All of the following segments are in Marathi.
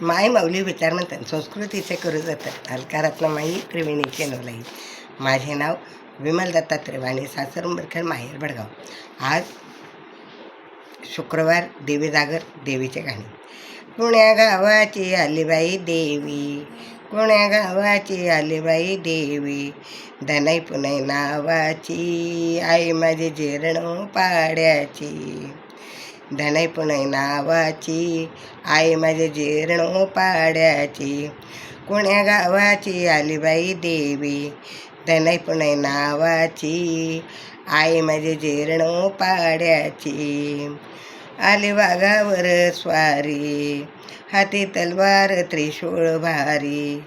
माय माऊली विचार म्हणतात संस्कृतीचे करू जातात अलकारातनं माई त्रिवेणीचे नवलाई. माझे नाव विमल दत्ता त्रिवाणी सासर उंबरखेड माहेर भडगाव आज शुक्रवार देवी जागर देवीचे गाणे. पुण्या गावाची आलीबाई देवी पुण्या गावाची आलीबाई देवी धनई पुणे नावाची आई माझी जीर्ण पाड्याची. धनय पुनाई नावाची आई माझे जीर्ण पाड्याची कुण्या गावाची आलीबाई देवी धनाई पुनाई नावाची आई माझे जीर्ण पाड्याची आली वाघावर स्वारी हाती तलवार त्रिशूळ भारी.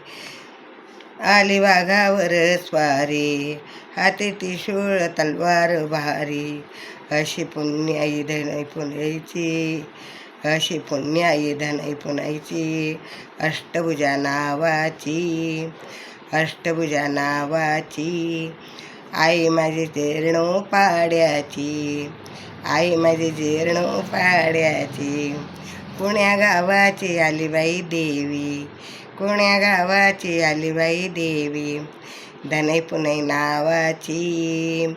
आली वाघावर स्वारी हाती त्रिशूळ तलवार भारी. अशी पुण्याई धनई पुण्याची अशी पुण्याई धनई पुण्याची अष्टभुजा नावाची. अष्टभुजा नावाची. आई माझी तेरणू पाड्याची आई माझी जीर्ण पाड्याची पुण्या गावाची आलीबाई देवी. पुण्या गावाची आलीबाई देवी. धनई पुनई नावाची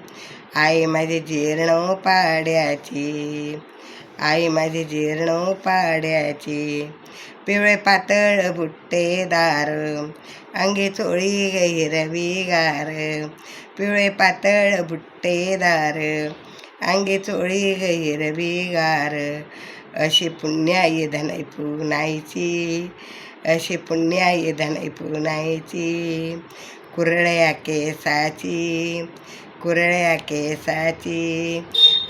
आई माझी जीर्ण पाड्याची आई माझी जीर्ण पाड्याची पिवळे पातळ बुट्टेदार अंगी चोळी हिरवी गार पिवळे पातळ बुट्टेदार अंगी चोळी हिरवी गार अशी पुण्याई धनै पुनायची अशी पुण्याई धनै पुनायची कुरळ्या केसाची कुरळ्या केसाची.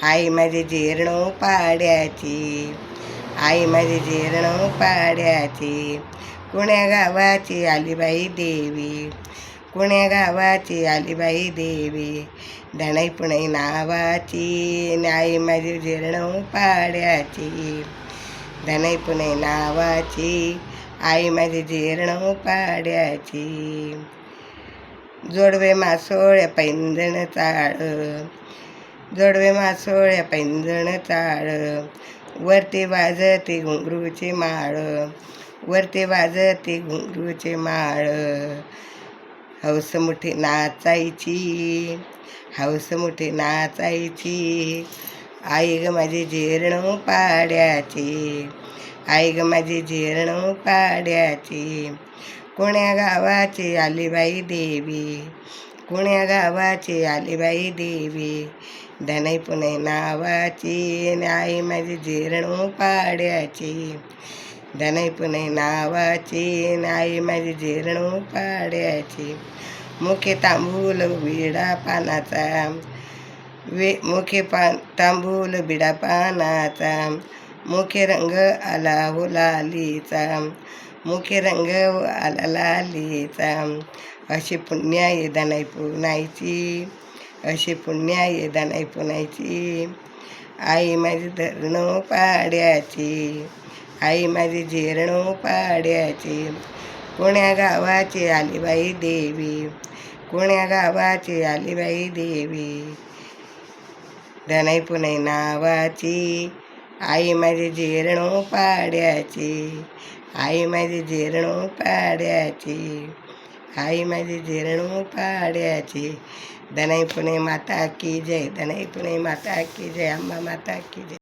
आई माझी जीर्ण पाड्याची आई माझी जीर्ण पाड्याची कुण्या गावाची आलीबाई देवी कुण्या गावाची आलीबाई देवी. धनाई पुणे नावाची आई माझी जीर्ण पाड्याची धनाई पुणे नावाची आई माझी जीर्ण पाड्याची जोडवे मासोळ्या पैंजण चाळ. जोडवे मासोळ्या पैंजण चाळ. वरती वाजते घुंगरूचे माळ. वरती वाजते घुंगरूचे माळ. हौस मुठी नाचायची. हौस मुठी नाचायची. आई ग माझी जीर्ण पाड्याची आई ग माझी जीर्ण पाड्याची कोण्या गावाची आलीबाई देवी? कोण्या गावाची आलीबाई देवी? धनई पुणे नावाची आई माझी जीर्ण पाड्याची धनई पुणे नावाची आई माझी जीर्ण पाड्याची मुखे तांबूल विडा पानाचा. वे मुखे पान तांबूल बिडा पानाचा. मुखे रंग आला हो लालीचा मुखे रंग आला लालीचा अशी पुण्याई दनाई पुनायची अशी येदा नाही पुनायची आई माझी धरण पाड्याची. आई माझी जीर्ण पाड्याची. कोण्या गावाची आलीबाई देवी? कोण्या गावाची आलीबाई देवी? धनाई पुणे नावाची. आई माझी जीर्ण पाड्याची आई माझी जीर्ण पाड्याची आई माझी जीर्ण पाड्याची धनाई पुणे माता की जय धनाई पुणे माता की जय अम्मा माता की जय